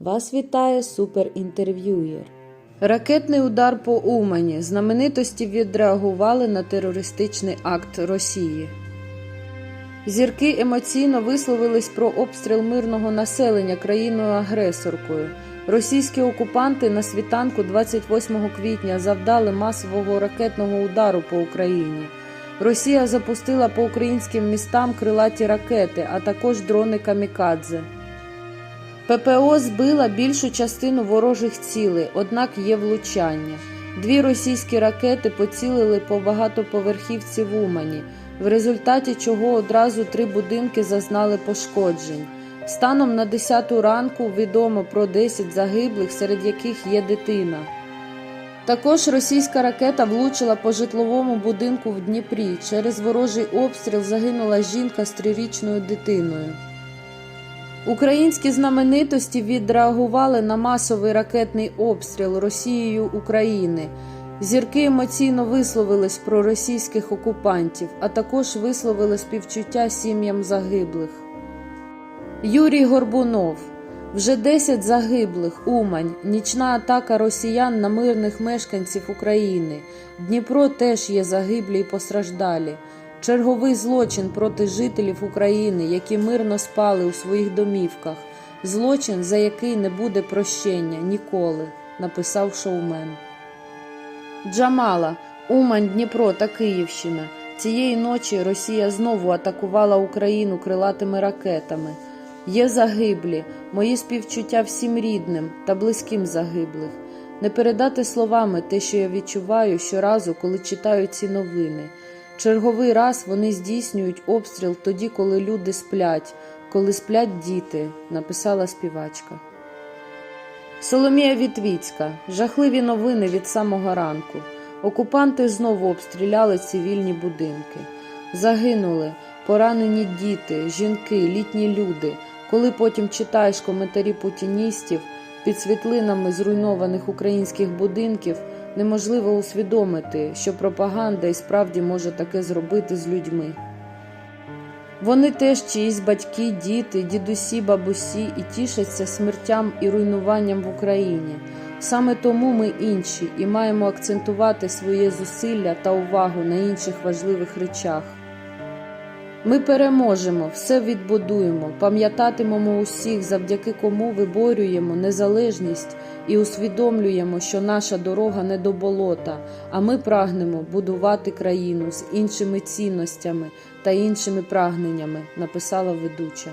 Вас вітає суперінтерв'юєр. Ракетний удар по Умані. Знаменитості відреагували на терористичний акт Росії. Зірки емоційно висловились про обстріл мирного населення країною-агресоркою. Російські окупанти на світанку 28 квітня завдали масового ракетного удару по Україні. Росія запустила по українським містам крилаті ракети, а також дрони камікадзе. ППО збила більшу частину ворожих цілей, однак є влучання. Дві російські ракети поцілили по багатоповерхівці в Умані, в результаті чого одразу три будинки зазнали пошкоджень. Станом на 10 ранку відомо про 10 загиблих, серед яких є дитина. Також російська ракета влучила по житловому будинку в Дніпрі. Через ворожий обстріл загинула жінка з трирічною дитиною. Українські знаменитості відреагували на масовий ракетний обстріл Росією України. Зірки емоційно висловились про російських окупантів, а також висловили співчуття сім'ям загиблих. Юрій Горбунов вже 10 загиблих, Умань, нічна атака росіян на мирних мешканців України. Дніпро теж є загиблі і постраждалі. Черговий злочин проти жителів України, які мирно спали у своїх домівках. Злочин, за який не буде прощення ніколи, написав шоумен. Джамала, Умань, Дніпро та Київщина. Цієї ночі Росія знову атакувала Україну крилатими ракетами. Є загиблі, мої співчуття всім рідним та близьким загиблих. Не передати словами те, що я відчуваю щоразу, коли читаю ці новини. Черговий раз вони здійснюють обстріл тоді, коли люди сплять, коли сплять діти, написала співачка. Соломія Вітвіцька. Жахливі новини від самого ранку. Окупанти знову обстріляли цивільні будинки. Загинули поранені діти, жінки, літні люди. Коли потім читаєш коментарі путіністів під світлинами зруйнованих українських будинків, неможливо усвідомити, що пропаганда і справді може таке зробити з людьми. Вони теж чиїсь батьки, діти, дідусі, бабусі і тішаться смертям і руйнуванням в Україні. Саме тому ми інші і маємо акцентувати своє зусилля та увагу на інших важливих речах. Ми переможемо, все відбудуємо, пам'ятатимемо усіх, завдяки кому виборюємо незалежність і усвідомлюємо, що наша дорога не до болота, а ми прагнемо будувати країну з іншими цінностями та іншими прагненнями, написала ведуча.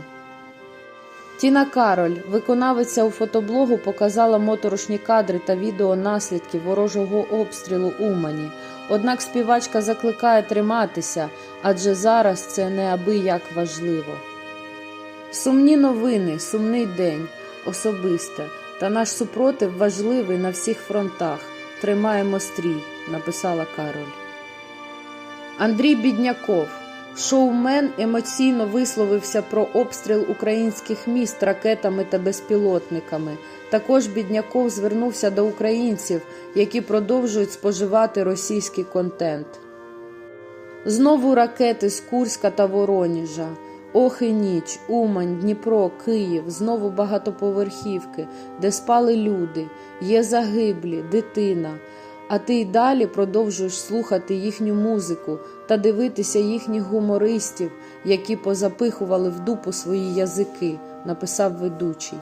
Тіна Кароль, виконавиця у фотоблогу, показала моторошні кадри та відео наслідків ворожого обстрілу Умані. Однак співачка закликає триматися, адже зараз це неабияк важливо. Сумні новини, сумний день, особисте, та наш супротив важливий на всіх фронтах. Тримаємо стрій, написала Кароль. Андрій Бідняков. Шоумен емоційно висловився про обстріл українських міст ракетами та безпілотниками. Також Бідняков звернувся до українців, які продовжують споживати російський контент. Знову ракети з Курська та Вороніжа. Ох і ніч, Умань, Дніпро, Київ, знову багатоповерхівки, де спали люди, є загиблі, дитина. А ти й далі продовжуєш слухати їхню музику та дивитися їхніх гумористів, які позапихували в дупу свої язики, написав ведучий.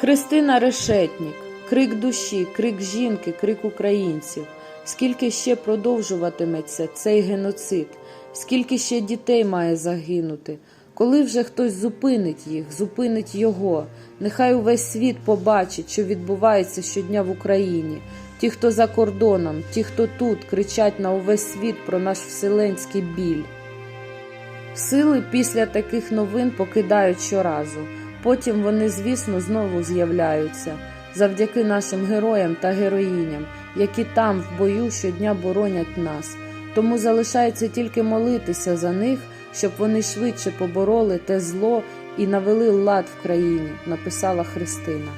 Христина Решетнік, крик душі, крик жінки, крик українців. Скільки ще продовжуватиметься цей геноцид, скільки ще дітей має загинути? Коли вже хтось зупинить їх, зупинить його, нехай увесь світ побачить, що відбувається щодня в Україні. Ті, хто за кордоном, ті, хто тут, кричать на увесь світ про наш вселенський біль. Сили після таких новин покидають щоразу. Потім вони, звісно, знову з'являються завдяки нашим героям та героїням, які там в бою щодня боронять нас. Тому залишається тільки молитися за них, щоб вони швидше побороли те зло і навели лад в країні, написала Христина.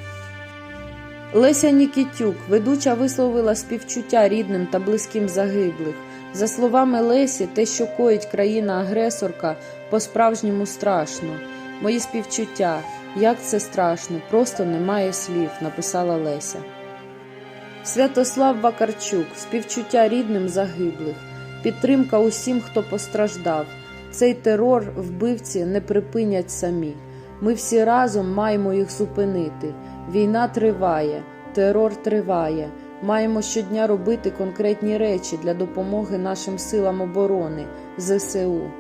Леся Нікітюк, ведуча висловила співчуття рідним та близьким загиблих. За словами Лесі, те, що коїть країна-агресорка, по-справжньому страшно. Мої співчуття. Як це страшно, просто немає слів, написала Леся. Святослав Вакарчук, співчуття рідним загиблих, підтримка усім, хто постраждав. Цей терор вбивці не припинять самі. Ми всі разом маємо їх зупинити. Війна триває, терор триває. Маємо щодня робити конкретні речі для допомоги нашим силам оборони ЗСУ.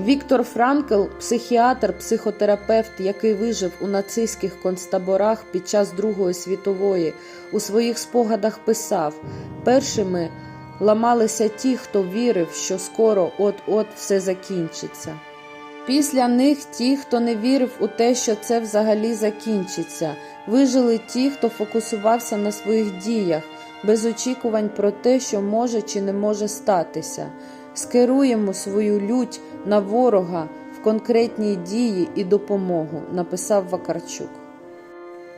Віктор Франкл, психіатр, психотерапевт, який вижив у нацистських концтаборах під час Другої світової, у своїх спогадах писав: першими ламалися ті, хто вірив, що скоро от-от все закінчиться. Після них ті, хто не вірив у те, що це взагалі закінчиться, вижили ті, хто фокусувався на своїх діях, без очікувань про те, що може чи не може статися. Скеруємо свою лють на ворога в конкретні дії і допомогу, написав Вакарчук.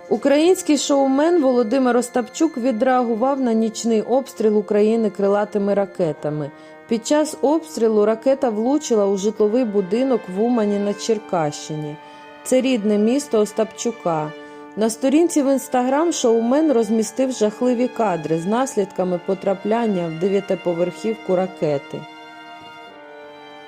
Український шоумен Володимир Остапчук відреагував на нічний обстріл України крилатими ракетами. Під час обстрілу ракета влучила у житловий будинок в Умані на Черкащині. Це рідне місто Остапчука. На сторінці в інстаграм шоумен розмістив жахливі кадри з наслідками потрапляння в дев'ятиповерхівку ракети.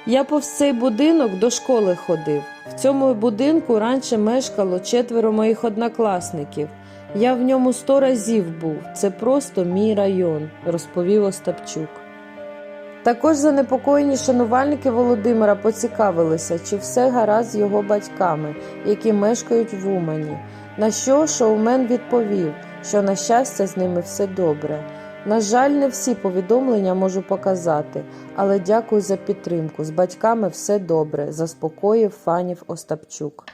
Я повз цей будинок до школи ходив. В цьому будинку раніше мешкало четверо моїх однокласників. Я в ньому сто разів був. Це просто мій район, розповів Остапчук. Також занепокоєні шанувальники Володимира поцікавилися, чи все гаразд з його батьками, які мешкають в Умані. На що шоумен відповів, що на щастя з ними все добре. На жаль, не всі повідомлення можу показати, але дякую за підтримку. З батьками все добре, заспокоїв фанів Остапчук.